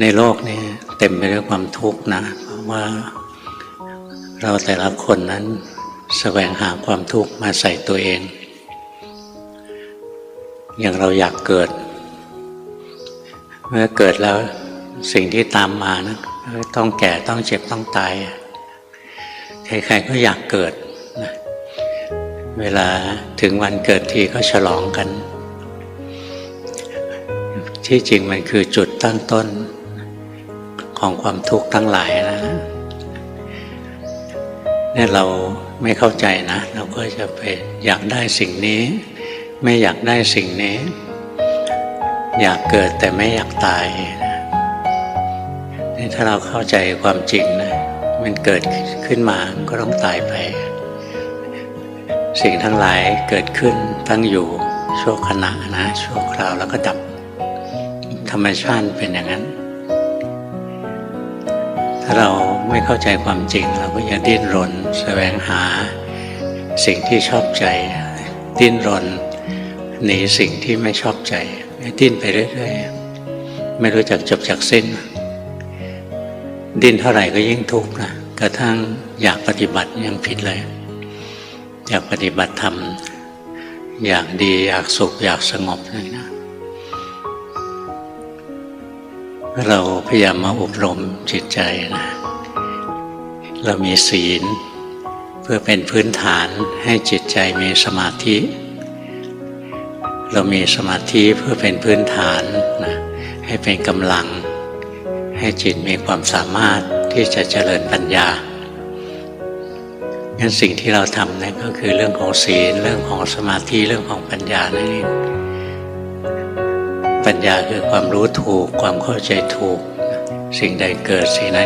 ในโลกนี้เต็มไปด้วยความทุกข์นะเพราะว่าเราแต่ละคนนั้นแสวงหาความทุกข์มาใส่ตัวเอง อย่างเราอยากเกิด เมื่อเกิดแล้วสิ่งที่ตามมานะต้องแก่ต้องเจ็บต้องตาย ใครๆก็อยากเกิดนะเวลาถึงวันเกิดทีก็ฉลองกัน ที่จริงมันคือจุดตั้งต้น ของความทุกข์ทั้งหลายนะเนี่ยเราไม่เข้าใจนะ เราก็จะไปอยากได้สิ่งนี้ ไม่อยากได้สิ่งนี้ อยากเกิดแต่ไม่อยากตายนะนี่ถ้าเราเข้าใจความจริงนะมันเกิดขึ้นมาก็ต้องตายไป สิ่งทั้งหลายเกิดขึ้นตั้งอยู่ชั่วขณะนะชั่วคราวแล้วก็ดับ ธรรมชาติเป็นอย่างนั้น ถ้าเราไม่เข้าใจความจริง เราก็จะดิ้นรนแสวงหาสิ่งที่ชอบใจ ดิ้นรนหนีสิ่งที่ไม่ชอบใจดิ้นไปเรื่อยๆไม่รู้จักจบจากสิ้น ดิ้นเท่าไหร่ก็ยิ่งทุกข์นะกระทั่งอยากปฏิบัติยังผิดเลย อยากปฏิบัติธรรมอยากดีอยากสุขอยากสงบเลยนะ เราพยายามมาอบรมจิตใจนะ เรามีศีล เพื่อเป็นพื้นฐานให้จิตใจมีสมาธิ เรามีสมาธิเพื่อเป็นพื้นฐานนะให้เป็นกำลัง ให้จิตมีความสามารถที่จะเจริญปัญญางั้นสิ่งที่เราทำนั่นก็คือเรื่องของศีลเรื่องของสมาธิเรื่องของปัญญานั่นเอง ปัญญาคือความรู้ถูก ความเข้าใจถูก สิ่งใดเกิดสิ่งนั้น